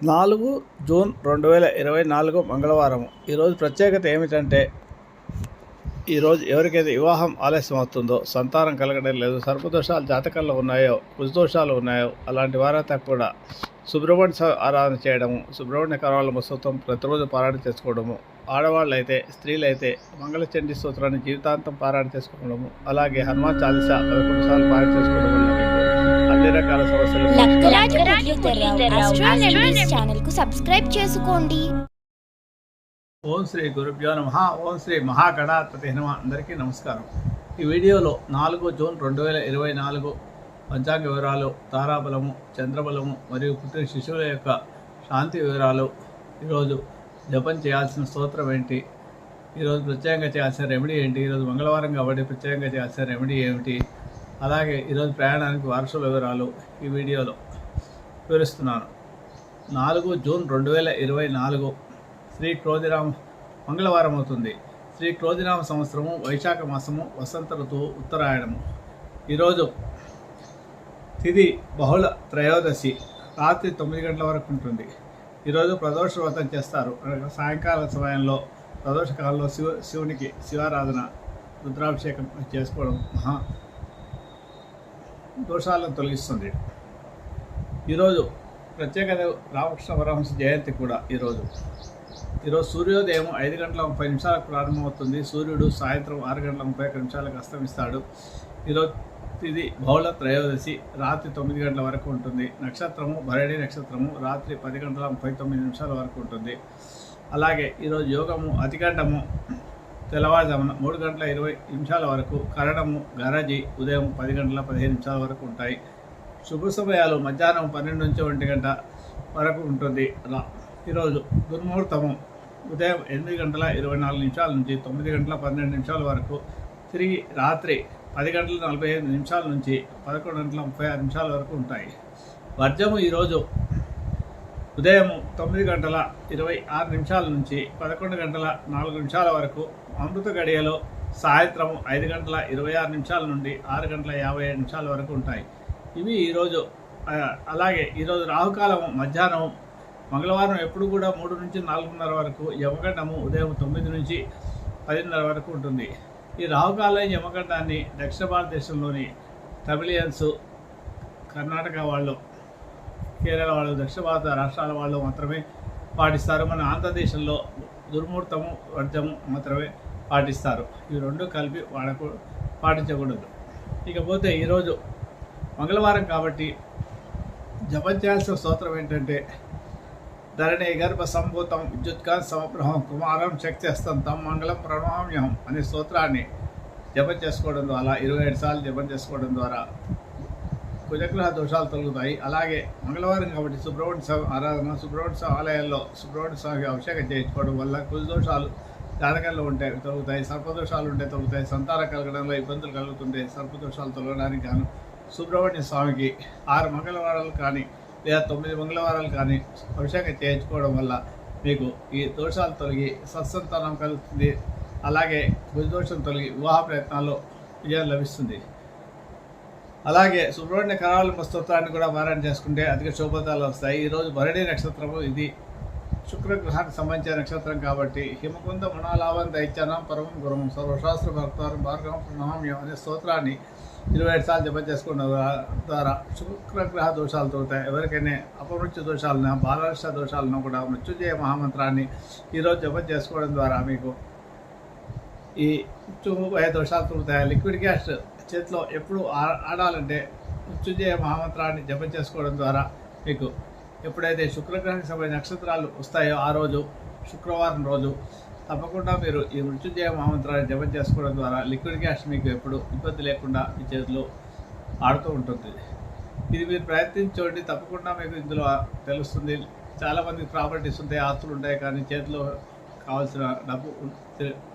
నాలుగు జూన్ రెండు వేల ఇరవై నాలుగు మంగళవారం ఈరోజు ప్రత్యేకత ఏమిటంటే ఈరోజు ఎవరికైతే వివాహం ఆలస్యం అవుతుందో సంతానం కలగడం లేదు సర్పదోషాలు జాతకాల్లో ఉన్నాయో కుజదోషాలు ఉన్నాయో అలాంటి వారంతా కూడా సుబ్రహ్మణ్య ఆరాధన చేయడము సుబ్రహ్మణ్య కరాల పుస్తకం ప్రతిరోజు పారాయణ చేసుకోవడము ఆడవాళ్ళు అయితే మంగళచండి అయితే స్తోత్రాన్ని జీవితాంతం పారాయణ చేసుకోవడము అలాగే హనుమాన్ చాలీసా పదకొండు సార్లు పారాయణ చేసుకోవడం వల్ల అన్ని రకాల సమస్యలు లక్కరాజు ప్రొడ్యూసర్ ఆస్ట్రాలజీస్ ఛానల్కు సబ్స్క్రైబ్ చేసుకోండి. ఓం శ్రీ గురుభ్యో నమ. ఓం శ్రీ మహాగణాధిపతి నమ. అందరికీ నమస్కారం. ఈ వీడియోలో నాలుగు జూన్ రెండు వేల ఇరవై నాలుగు పంచాంగ వివరాలు తారాబలము చంద్రబలము మరియు పుట్టిన శిశువుల యొక్క శాంతి వివరాలు ఈరోజు జపం చేయాల్సిన స్తోత్రం ఏంటి? ఈరోజు ప్రత్యేకంగా చేయాల్సిన రెమెడీ ఏంటి? ఈరోజు మంగళవారం కాబట్టి ప్రత్యేకంగా చేయాల్సిన రెమెడీ ఏమిటి? అలాగే ఈరోజు ప్రయాణానికి వారసుల వివరాలు ఈ వీడియోలో వివరిస్తున్నాను. నాలుగు జూన్ రెండు వేల ఇరవై నాలుగు శ్రీ క్రోధిరామ మంగళవారం అవుతుంది. శ్రీ క్రోధిరామ సంవత్సరము వైశాఖ మాసము వసంత ఋతువు ఉత్తరాయణము. ఈరోజు తిది బహుళ త్రయోదశి రాత్రి తొమ్మిది గంటల వరకు ఉంటుంది. ఈరోజు ప్రదోష వ్రతం చేస్తారు. సాయంకాల సమయంలో ప్రదోష కాలంలో శివ శివునికి శివారాధన రుద్రాభిషేకం చేసుకోవడం మహా దోషాలను తొలగిస్తుంది. ఈరోజు ప్రత్యేకత రామకృష్ణ పరమహంస జయంతి కూడా ఈరోజు. ఈరోజు సూర్యోదయం ఐదు గంటల ముప్పై నిమిషాలకు ప్రారంభమవుతుంది. సూర్యుడు సాయంత్రం ఆరు గంటల ముప్పై ఒక నిమిషాలకు అస్తమిస్తాడు. ఈరోజు ఇది బహుళ త్రయోదశి రాత్రి తొమ్మిది గంటల వరకు ఉంటుంది. నక్షత్రము భరణి నక్షత్రము రాత్రి పది గంటల ముప్పై తొమ్మిది నిమిషాల వరకు ఉంటుంది. అలాగే ఈరోజు యోగము అతిగండము తెల్లవారుజామున మూడు గంటల ఇరవై నిమిషాల వరకు కరణము గరజి ఉదయం పది గంటల పదిహేను నిమిషాల వరకు ఉంటాయి. శుభ సమయాలు మధ్యాహ్నం పన్నెండు నుంచి ఒంటి గంట వరకు ఉంటుంది. రా. ఈరోజు దుర్ముహూర్తము ఉదయం ఎనిమిది గంటల ఇరవై నాలుగు నిమిషాల నుంచి తొమ్మిది గంటల పన్నెండు నిమిషాల వరకు తిరిగి రాత్రి పది గంటల నలభై ఐదు నిమిషాల నుంచి పదకొండు గంటల ముప్పై ఆరు నిమిషాల వరకు ఉంటాయి. వర్జము ఈరోజు ఉదయం తొమ్మిది గంటల ఇరవై ఆరు నిమిషాల నుంచి పదకొండు గంటల నాలుగు నిమిషాల వరకు అమృత గడియలో సాయంత్రం ఐదు గంటల ఇరవై ఆరు నిమిషాల నుండి ఆరు గంటల యాభై నిమిషాల వరకు ఉంటాయి. ఇవి ఈరోజు అలాగే ఈరోజు రాహుకాలం మధ్యాహ్నం మంగళవారం ఎప్పుడు కూడా మూడు నుంచి నాలుగున్నర వరకు యమగండము ఉదయం తొమ్మిది నుంచి పదిన్నర వరకు ఉంటుంది. ఈ రాహుకాలం యమగండాన్ని దక్షిణ భారతదేశంలోని తమిళియన్స్ కర్ణాటక వాళ్ళు కేరళ వాళ్ళు దక్షిణ భారత రాష్ట్రాల వాళ్ళు మాత్రమే పాటిస్తారు. మన ఆంధ్రదేశంలో దుర్ముహూర్తము వర్జము మాత్రమే పాటిస్తారు. ఈ రెండు కలిపి వాడకు పాటించకూడదు. ఇకపోతే ఈరోజు మంగళవారం కాబట్టి జపం చేయాల్సిన స్తోత్రం ఏంటంటే ధరణి గర్భ సంభూతం విద్యుత్కాంత్ సమప్రహం కుమారం శక్తిస్తం తమ మంగళం ప్రణామ్యం అనే స్తోత్రాన్ని జపం చేసుకోవడం ద్వారా ఇరవై ఏడు సార్లు జపం చేసుకోవడం ద్వారా కుజగ్రహ దోషాలు తొలుగుతాయి. అలాగే మంగళవారం కాబట్టి సుబ్రహ్మణ్య స్వామి ఆరాధన సుబ్రహ్మణ్య స్వామి ఆలయాల్లో సుబ్రహ్మణ్య స్వామికి అభిషేకం చేయించుకోవడం వల్ల కుజ దోషాలు జాతకంలో ఉంటాయి తొలుగుతాయి సర్పదోషాలు ఉంటే తొలుగుతాయి సంతానం కలగడంలో ఇబ్బందులు కలుగుతుంటే సర్పదోషాలు తొలగడానికి గాను సుబ్రహ్మణ్య స్వామికి ఆరు మంగళవారాలు కానీ లేదా తొమ్మిది మంగళవారాలు కానీ అభిషేకం చేయించుకోవడం వల్ల మీకు ఈ దోషాలు తొలగి సత్సంతానం కలుగుతుంది. అలాగే దోషం తొలగి వివాహ ప్రయత్నాల్లో విజయం లభిస్తుంది. అలాగే సుబ్రహ్మణ్య కరావళింప స్తోత్రాన్ని కూడా పారాయణ చేసుకుంటే అధిక శుభతాలు వస్తాయి. ఈరోజు భరణి నక్షత్రము ఇది. శుక్రగ్రహానికి సంబంధించిన నక్షత్రం కాబట్టి హిమకుంద మణాలాభం దైత్యానం పరమం గురం సర్వశాస్త్ర భక్తారం భార్గవం ప్రణామ్యం అనే స్తోత్రాన్ని ఇరవై ఐదు సార్లు జపం చేసుకోవడం ద్వారా- శుక్రగ్రహ దోషాలు తోగుతాయి ఎవరికైనా అపమృత్యు దోషాలను బాలర్ష దోషాలను కూడా మృత్యుజయ మహామంత్రాన్ని ఈరోజు జపం చేసుకోవడం ద్వారా మీకు ఈ మృత్యుభయ దోషాలు తొలుగుతాయి లిక్విడ్ గ్యాస్ చేతిలో ఎప్పుడు ఆడాలంటే మృత్యుజయ మహామంత్రాన్ని జపం చేసుకోవడం ద్వారా మీకు ఎప్పుడైతే శుక్రగ్రహానికి సంబంధించిన నక్షత్రాలు వస్తాయో ఆ రోజు శుక్రవారం రోజు తప్పకుండా మీరు ఈ మృత్యుంజయ మహామంత్రాన్ని జపం చేసుకోవడం ద్వారా లిక్విడ్ క్యాష్ మీకు ఎప్పుడు ఇబ్బంది లేకుండా మీ చేతిలో ఆడుతూ ఉంటుంది. ఇది మీరు ప్రయత్నించండి తప్పకుండా మీకు ఇందులో తెలుస్తుంది. చాలామంది ప్రాపర్టీస్ ఉంటాయి ఆస్తులు ఉంటాయి కానీ చేతిలో కావాల్సిన డబ్బు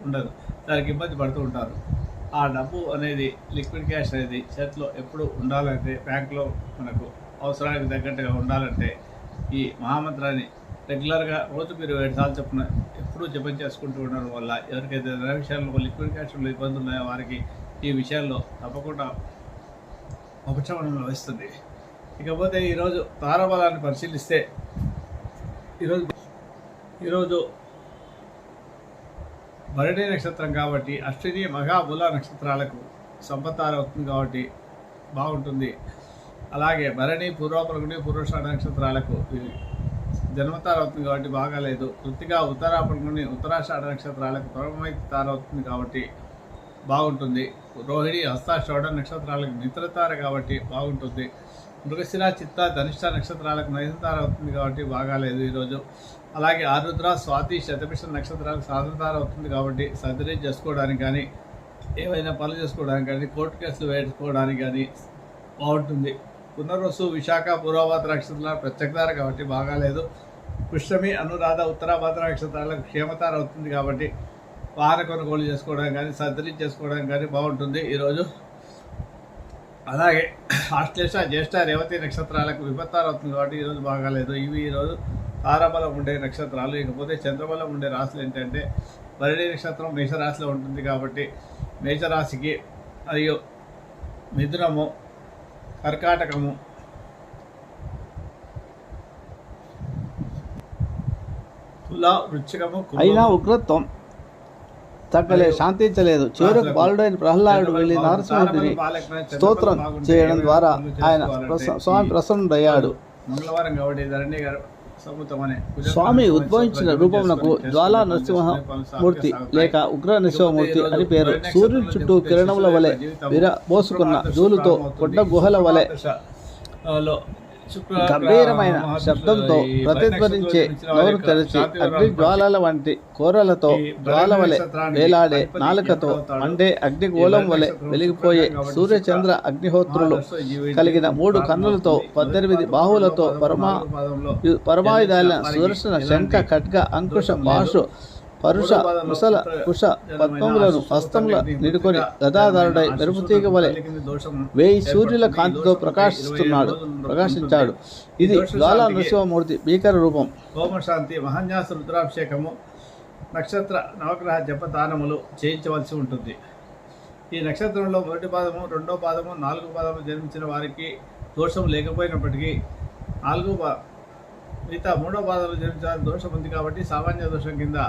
ఉండదు. దానికి ఇబ్బంది పడుతూ ఉంటారు. ఆ డబ్బు అనేది లిక్విడ్ క్యాష్ అనేది చేతిలో ఎప్పుడు ఉండాలంటే బ్యాంకులో మనకు అవసరానికి తగ్గట్టుగా ఉండాలంటే ఈ మహామంత్రాన్ని రెగ్యులర్గా రోజు మీరు ఏడు సార్లు చొప్పున ఎప్పుడూ జపం చేసుకుంటూ ఉండడం వల్ల ఎవరికైతే ధన విషయాల్లో లిక్విడ్ క్యాష్లో ఇబ్బందులు ఉన్నాయో వారికి ఈ విషయాల్లో తప్పకుండా ఉపశమనం లభిస్తుంది. ఇకపోతే ఈరోజు తారాబలాన్ని పరిశీలిస్తే ఈరోజు ఈరోజు భరణి నక్షత్రం కాబట్టి అశ్విని మహాబుల నక్షత్రాలకు సంపత్తార అవుతుంది కాబట్టి బాగుంటుంది. అలాగే భరణి పూర్వపలుగుని పూర్వషాఢ నక్షత్రాలకు ఇది జన్మతార అవుతుంది కాబట్టి బాగాలేదు కృతిగా ఉత్తరాపలుగుని ఉత్తరాషాఢ నక్షత్రాలకు పరమైతి తారవుతుంది కాబట్టి బాగుంటుంది. రోహిణి హస్తాశ్రవణ నక్షత్రాలకు మిత్రతార కాబట్టి బాగుంటుంది. మృగశిర చిత్త ధనిష్ట నక్షత్రాలకు నైనతార అవుతుంది కాబట్టి బాగాలేదు ఈరోజు. అలాగే ఆరుద్ర స్వాతి శతభిష నక్షత్రాలకు సాధనతార అవుతుంది కాబట్టి సర్జరీ చేసుకోవడానికి కానీ ఏవైనా పనులు చేసుకోవడానికి కానీ కోర్టు కేసులు వేసుకోవడానికి కానీ బాగుంటుంది. పునర్వసు విశాఖ పూర్వభాద్ర నక్షత్రాలు ప్రత్యక్షారు కాబట్టి బాగాలేదు. పుష్యమి అనురాధ ఉత్తరాభాద్ర నక్షత్రాలకు క్షేమతార అవుతుంది కాబట్టి వాహన కొనుగోలు చేసుకోవడం కానీ సర్జరీ చేసుకోవడం కానీ బాగుంటుంది ఈరోజు. అలాగే ఆశ్లేష జ్యేష్ఠ రేవతి నక్షత్రాలకు విపత్తారు అవుతుంది కాబట్టి ఈరోజు బాగాలేదు. ఇవి ఈరోజు తారాబలం ఉండే నక్షత్రాలు. ఇకపోతే చంద్రబలం ఉండే రాశులు ఏంటంటే భరణి నక్షత్రం మేషరాశిలో ఉంటుంది కాబట్టి మేషరాశికి మరియు మిథునము కర్కాటకము. తుల వృచ్చికము కుంభము, అయినా ఉగ్రత్వం తగ్గలే శాంతించలేదు. చివరకు బాలుడైన ప్రహ్లాదుడు వెళ్ళి నరసింహుడిని స్తోత్రం చేయడం ద్వారా ఆయన స్వామి ప్రసన్నుడయ్యాడు. మంగళవారం కాబట్టి ధరణి గారు స్వామి ఉద్భవించిన రూపమునకు జ్వాలా నరసింహమూర్తి లేక ఉగ్ర నరసింహమూర్తి అని పేరు సూర్యుని చుట్టూ కిరణముల వలె విర పోసుకున్న ధూళితో కొండ గుహల వలె గంభీరమైన శబ్దంతో ప్రతిధ్వనించే నోరు తెరిచి అగ్ని జ్వాలల వంటి కూరలతో జ్వాల వలె వేలాడే నాలుకతో మండే అగ్నిగోళం వలె వెలిగిపోయే సూర్యచంద్ర అగ్నిహోత్రులు కలిగిన మూడు కన్నులతో పద్దెనిమిది బాహువులతో పరమా పరమాయుధాల సుదర్శన శంఖ ఖడ్గ అంకుశ పాశు పరుష ముసల కుష పద్మములను హస్తముల నిడుకొని గదాధారుడై మెరుపుతీగ వలె వేయి సూర్యుల కాంతితో ప్రకాశిస్తున్నాడు ప్రకాశించాడు. ఇది జ్వాలా నృసింహమూర్తి భీకర రూపం. హోమశాంతి మహాన్యాస రుద్రాభిషేకము నక్షత్ర నవగ్రహ జపదానములు చేయించవలసి ఉంటుంది. ఈ నక్షత్రంలో మొదటి పాదము రెండో పాదము నాలుగో పాదము జన్మించిన వారికి దోషం లేకపోయినప్పటికీ నాలుగో పా మిగతా మూడో పాదంలో జన్మించాలని దోషం ఉంది కాబట్టి సామాన్య దోషం కింద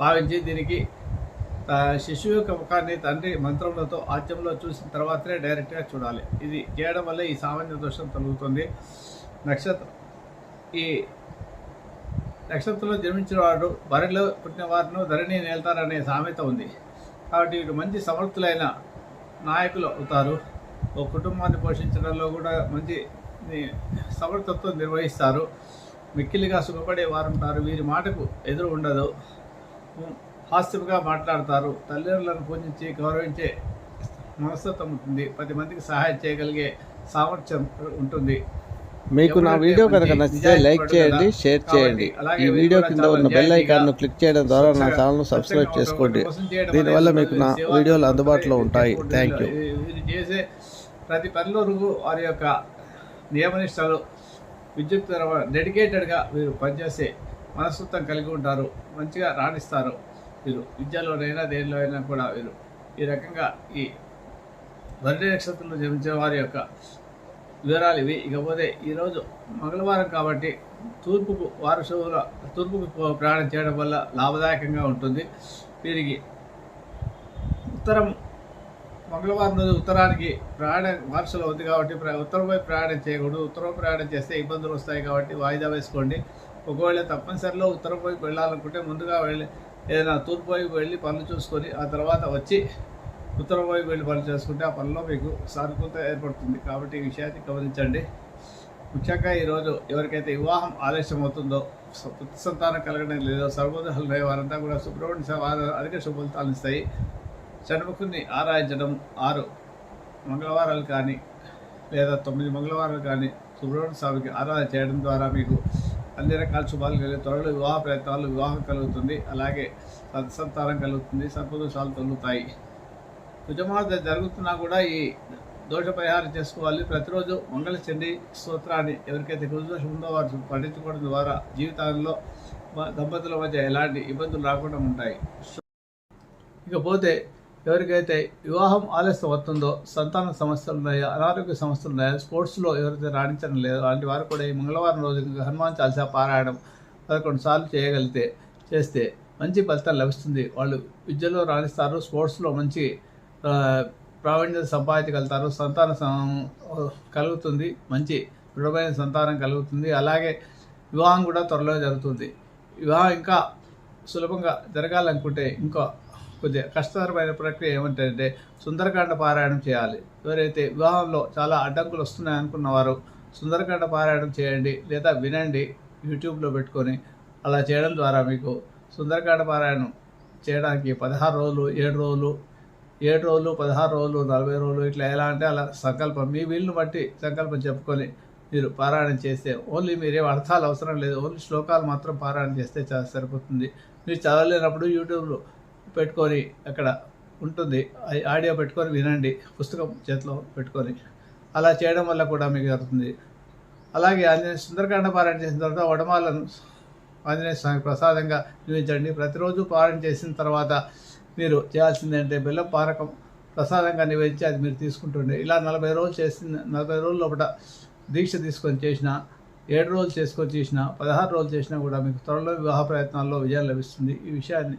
భావించి దీనికి శిశువు యొక్క ముఖాన్ని తండ్రి మంత్రములతో ఆద్యంలో చూసిన తర్వాతనే డైరెక్ట్గా చూడాలి. ఇది చేయడం వల్ల ఈ సామాన్య దోషం తొలుగుతుంది. నక్షత్రం ఈ నక్షత్రంలో జన్మించిన వాడు బరిలో పుట్టిన వారిను ధరణి నేల్తారనే సామెత ఉంది. కాబట్టి వీరు మంచి సమర్థులైన నాయకులు అవుతారు. ఓ కుటుంబాన్ని పోషించడంలో కూడా మంచి సమర్థత్వం నిర్వహిస్తారు. మిక్కిలిగా సుఖపడే వారు ఉంటారు. వీరి మాటకు ఎదురు ఉండదు. హాస్యంగా మాట్లాడతారు. తల్లిదండ్రులను పూజించి గౌరవించే మనస్తత్వం ఉంటుంది. పది మందికి సహాయం చేయగలిగే సామర్థ్యం ఉంటుంది. మీకు నా వీడియో కనుక నచ్చితే లైక్ చేయండి షేర్ చేయండి. ఈ వీడియో కింద ఉన్న బెల్ ఐకాన్ను క్లిక్ చేయడం ద్వారా నా ఛానల్ను సబ్స్క్రైబ్ చేసుకోండి. దీనివల్ల మీకు నా వీడియోలు అందుబాటులో ఉంటాయి. థ్యాంక్ యూ వీరు చేసే ప్రతి పనిలోనూ వారి యొక్క నియమనిష్టలు విద్యుత్ డెడికేటెడ్గా వీరు పనిచేసే మనస్తత్వం కలిగి ఉంటారు మంచిగా రాణిస్తారు వీరు విద్యలోనైనా దేనిలో అయినా కూడా వీరు ఈ రకంగా ఈ వరి నక్షత్రంలో జన్మించిన వారి యొక్క వివరాలు ఇవి. ఇకపోతే ఈరోజు మంగళవారం కాబట్టి తూర్పుకు వారసుల తూర్పుకు ప్రయాణం చేయడం వల్ల లాభదాయకంగా ఉంటుంది. వీరికి ఉత్తరం మంగళవారం రోజు ఉత్తరానికి ప్రయాణం వారసులో ఉంది కాబట్టి ఉత్తరం వైపు ప్రయాణం చేయకూడదు. ఉత్తరం ప్రయాణం చేస్తే ఇబ్బందులు వస్తాయి కాబట్టి వాయిదా వేసుకోండి. ఒకవేళ తప్పనిసరిలో ఉత్తరం వైపు వెళ్ళాలనుకుంటే ముందుగా వెళ్ళి ఏదైనా తూర్పు వైపు వెళ్ళి పనులు చూసుకొని ఆ తర్వాత వచ్చి ఉత్తరం వైపు వెళ్ళి పనులు చేసుకుంటే ఆ పనిలో మీకు సానుకూలత ఏర్పడుతుంది. కాబట్టి ఈ విషయాన్ని గమనించండి. ముఖ్యంగా ఈరోజు ఎవరికైతే వివాహం ఆలస్యం అవుతుందో పుత్ర సంతానం కలగడం లేదో సర్వోదహలు వారంతా కూడా సుబ్రహ్మణ్య అధిక శుభఫలితాలు ఇస్తాయి. షణ్ముఖుని ఆరాధించడం ఆరు మంగళవారాలు కానీ లేదా తొమ్మిది మంగళవారాలు కానీ సుబ్రహ్మణ్య స్వామికి ఆరాధన చేయడం ద్వారా మీకు అన్ని రకాల శుభాలు కలిగి త్వరలో వివాహ ప్రయత్నాలు వివాహం కలుగుతుంది. అలాగే సత్సంతానం కలుగుతుంది. సర్పదోషాలు తొలుగుతాయి కుజమాత జరుగుతున్నా కూడా ఈ దోష పరిహారం చేసుకోవాలి. ప్రతిరోజు మంగళ చండి స్తోత్రాన్ని ఎవరికైతే కుజదోషం ఉందో వారు పఠించుకోవడం ద్వారా జీవితాల్లో దంపతుల మధ్య ఎలాంటి ఇబ్బందులు రాకుండా ఉంటాయి. ఇకపోతే ఎవరికైతే వివాహం ఆలస్యం అవుతుందో సంతాన సమస్యలు ఉన్నాయో అనారోగ్య సమస్యలు ఉన్నాయో స్పోర్ట్స్లో ఎవరైతే రాణించడం లేదో అలాంటి వారు కూడా ఈ మంగళవారం రోజు హనుమాన్ చాలిసా పారాయణం పదకొండు సార్లు చేయగలిగితే చేస్తే మంచి ఫలితం లభిస్తుంది. వాళ్ళు విద్యలో రాణిస్తారు స్పోర్ట్స్లో మంచి ప్రావీణ్యత సంపాదించగలుగుతారు సంతాన సం- కలుగుతుంది మంచి దృఢమైన సంతానం కలుగుతుంది. అలాగే వివాహం కూడా త్వరలో జరుగుతుంది. వివాహం ఇంకా సులభంగా జరగాలనుకుంటే ఇంకా కొద్దిగా కష్టతరమైన ప్రక్రియ ఏమంటే సుందరకాండ పారాయణం చేయాలి. ఎవరైతే వివాహంలో చాలా అడ్డంకులు వస్తున్నాయి అనుకున్నవారు సుందరకాండ పారాయణం చేయండి లేదా వినండి యూట్యూబ్లో పెట్టుకొని అలా చేయడం ద్వారా మీకు సుందరకాండ పారాయణం చేయడానికి పదహారు రోజులు ఏడు రోజులు ఏడు రోజులు పదహారు రోజులు నలభై రోజులు ఇట్లా ఎలా అంటే అలా సంకల్పం. మీ వీలును బట్టి సంకల్పం చెప్పుకొని మీరు పారాయణం చేస్తే ఓన్లీ మీరేం అర్థాలు అవసరం లేదు. ఓన్లీ శ్లోకాలు మాత్రం పారాయణం చేస్తే చాలా సరిపోతుంది. మీరు చదవలేనప్పుడు యూట్యూబ్లో పెట్టుకొని అక్కడ ఉంటుంది. ఆ ఆడియో పెట్టుకొని వినండి. పుస్తకం చేతిలో పెట్టుకొని. అలా చేయడం వల్ల కూడా మీకు జరుగుతుంది. అలాగే ఆంజనేయ సుందరకాండ పారాయణ చేసిన తర్వాత వడమాలను ఆంజనేయ స్వామి ప్రసాదంగా నివేదించండి. ప్రతిరోజు పారాయణ చేసిన తర్వాత మీరు చేయాల్సిందంటే బెల్లం పారకం ప్రసాదంగా నివేదించి అది మీరు తీసుకుంటుండే. ఇలా నలభై రోజులు చేసిన నలభై రోజుల లోపల దీక్ష తీసుకొని చేసిన ఏడు రోజులు చేసుకొని చేసిన పదహారు రోజులు చేసినా కూడా మీకు త్వరలో వివాహ ప్రయత్నాల్లో విజయం లభిస్తుంది. ఈ విషయాన్ని